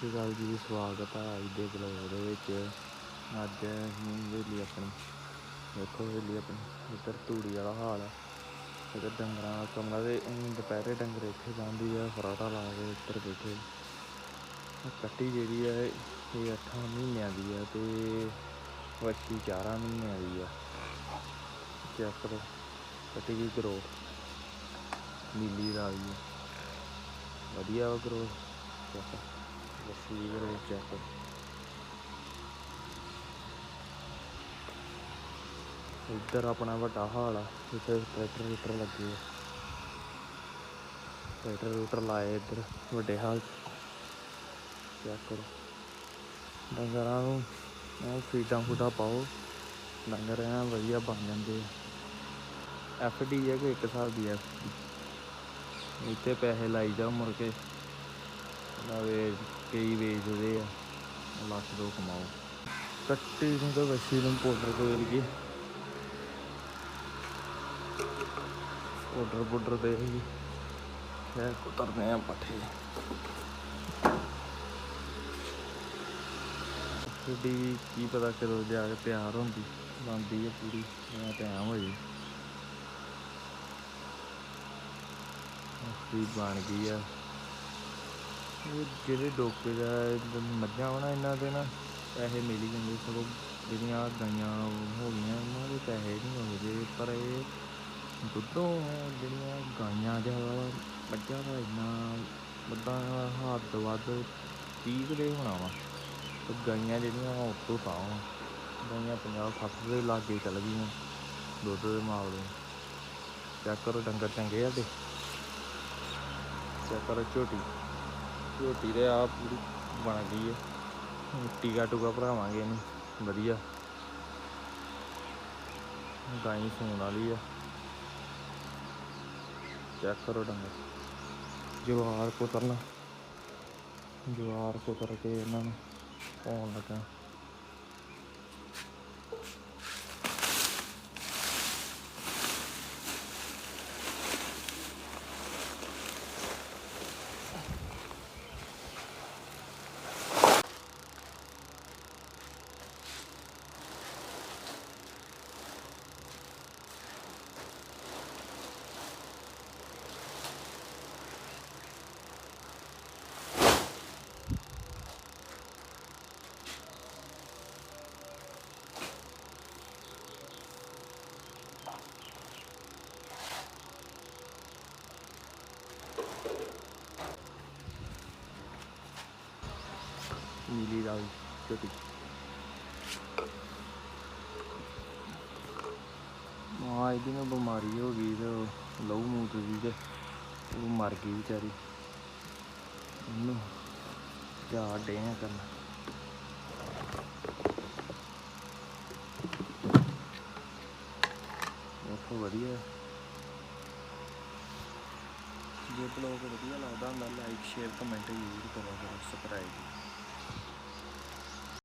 ਸਤਿ ਸ਼੍ਰੀ ਅਕਾਲ ਜੀ, ਸਵਾਗਤ ਹੈ ਅੱਜ ਦੇ ਬਲੌਗ ਦੇ ਵਿੱਚ। ਅੱਜ ਅਸੀਂ ਹਵੇਲੀ ਆਪਣੀ, ਦੇਖੋ ਹਵੇਲੀ ਆਪਣੀ, ਇੱਧਰ ਧੂੜੀ ਵਾਲਾ ਹਾਲ ਹੈ ਇੱਧਰ ਡੰਗਰਾਂ ਦਾ ਕਮਰਾ ਤੇ ਦੁਪਹਿਰੇ ਡੰਗਰ ਇੱਥੇ ਜਾਂਦੀ ਆ, ਫਰਾਟਾ ਲਾ ਕੇ ਇੱਧਰ ਬੈਠੇ। ਕੱਟੀ ਜਿਹੜੀ ਹੈ ਇਹ 8 ਮਹੀਨਿਆਂ ਦੀ ਆ ਤੇ ਵੱਛੀ 4 ਮਹੀਨਿਆਂ ਦੀ ਆ। ਚੈੱਕ ਕਰੋ, ਕੱਟੀ ਦੀ ਗਰੋਥ ਨੀਲੀ ਰਾਵੀ ਵਧੀਆ ਵਾ ਗਰੋਥ ਚੈੱਕ ਲੱਸੀ ਗਰੋਥ ਚੈੱਕ ਇੱਧਰ ਆਪਣਾ ਵੱਡਾ ਹਾਲ ਆ ਇੱਥੇ ਟਰੈਕਟਰ ਟਰੈਕਟਰ ਲੱਗੇ ਆ ਟਰੈਕਟਰ ਟਰੈਕਟਰ ਲਾਏ ਇੱਧਰ ਵੱਡੇ ਹਾਲ 'ਚ ਚੈੱਕ ਕਰੋ ਡੰਗਰਾਂ ਨੂੰ ਉਹ ਫੀਡਾਂ ਫੂਡਾਂ ਪਾਓ ਡੰਗਰ ਐਂ ਵਧੀਆ ਬਣ ਜਾਂਦੇ ਆ ਐਫ ਡੀ ਹੈ ਕਿ ਇੱਕ ਹਿਸਾਬ ਦੀ ਐਫ ਇੱਥੇ ਪੈਸੇ ਲਾਈ ਜਾਓ ਮੁੜ ਕੇ ਨਾ ਵੇਚ, ਕਈ ਵੇਚਦੇ ਆ। ਲੱਖ ਦੋ ਕਮਾਓ। ਕੱਟੀ ਨੂੰ ਤਾਂ ਵੱਛੀ ਨੂੰ ਪਾਊਡਰ ਕੋਈ ਲਈਏ ਪਾਊਡਰ ਪਾਊਡਰ ਦੇ ਹੀ ਖੈਰ ਕੁਤਰਨੇ ਆ ਪੱਠੇ। ਗੱਡੀ ਕੀ ਪਤਾ ਕਦੋਂ ਜਾ ਕੇ ਤਿਆਰ ਹੁੰਦੀ, ਬਣਦੀ ਹੈ ਪੂਰੀ ਮੈਂ ਟਾਈਮ ਹੋ ਜੀ ਅੱਛੀ ਬਣ ਗਈ ਆ। ਇਹ ਜਿਹੜੇ ਡੋਕੇ ਦਾ ਮੱਝਾਂ ਵਾ ਨਾ ਇਹਨਾਂ ਦੇ ਨਾ, ਪੈਸੇ ਮਿਲ ਜਾਂਦੇ ਸਗੋਂ ਜਿਹੜੀਆਂ ਗਾਈਆਂ ਹੋ ਗਈਆਂ, ਉਹਨਾਂ ਦੇ ਪੈਸੇ ਨਹੀਂ ਹੋਣਗੇ ਪਰ ਇਹ ਦੁੱਧੋਂ ਜਿਹੜੀਆਂ ਗਾਈਆਂ ਦਾ ਮੱਝਾਂ ਦਾ ਇੰਨਾ ਵੱਡਾ ਹੱਦ ਵੱਧ 30 ਕੁ ਹੋਣਾ ਵਾ। ਤੇ ਗਾਈਆਂ ਜਿਹੜੀਆਂ ਉਹ ਉੱਤੋਂ ਤਾਂ ਵਾ ਗਾਈਆਂ 50 60 ਦੇ ਲਾਗੇ ਚੱਲ ਗਈਆਂ ਦੁੱਧ ਦੇ ਮਾਮਲੇ ਚੈੱਕ ਕਰੋ ਡੰਗਰ ਚੰਗੇ ਆ ਤੇ। ਚੈੱਕ ਕਰੋ ਝੋਟੀ। ਰੋਟੀ ਦੇ ਆ ਪੂਰੀ ਬਣ ਗਈ ਹੈ ਟੀਕਾ ਟੂਕਾ ਭਰਾਵਾਂਗੇ ਇਹਨੂੰ। ਵਧੀਆ। ਗਾਈ ਸੂਣ ਵਾਲੀ ਆ। ਚੈੱਕ ਕਰੋ ਡੰਗਰ। ਜਵਾਰ ਕੁਤਰਨਾ। ਜਵਾਰ ਕੁਤਰ ਕੇ ਇਹਨਾਂ ਨੂੰ ਪਾਉਣ ਲੱਗਾ। ਨੀਲੀ ਰਾਵੀ ਝੋਟੀ ਮਾਂ ਇਹਦੀ ਨਾ ਬਿਮਾਰੀ ਹੋ ਗਈ ਤੇ ਲਹੂ ਮੂਤ ਦੀ ਤੇ ਉਹ ਮਰ ਗਈ ਵਿਚਾਰੀ। ਉਹਨੂੰ ਜਾ ਡੇ ਕਰਨਾ। ਦੇਖੋ ਵਧੀਆ। ਜੇ ਬਲੌਗ ਵਧੀਆ ਲੱਗਦਾ ਹੁੰਦਾ ਲਾਈਕ ਸ਼ੇਅਰ ਕਮੈਂਟ ਜ਼ਰੂਰ ਕਰੋ ਸਬਸਕ੍ਰਾਈਬ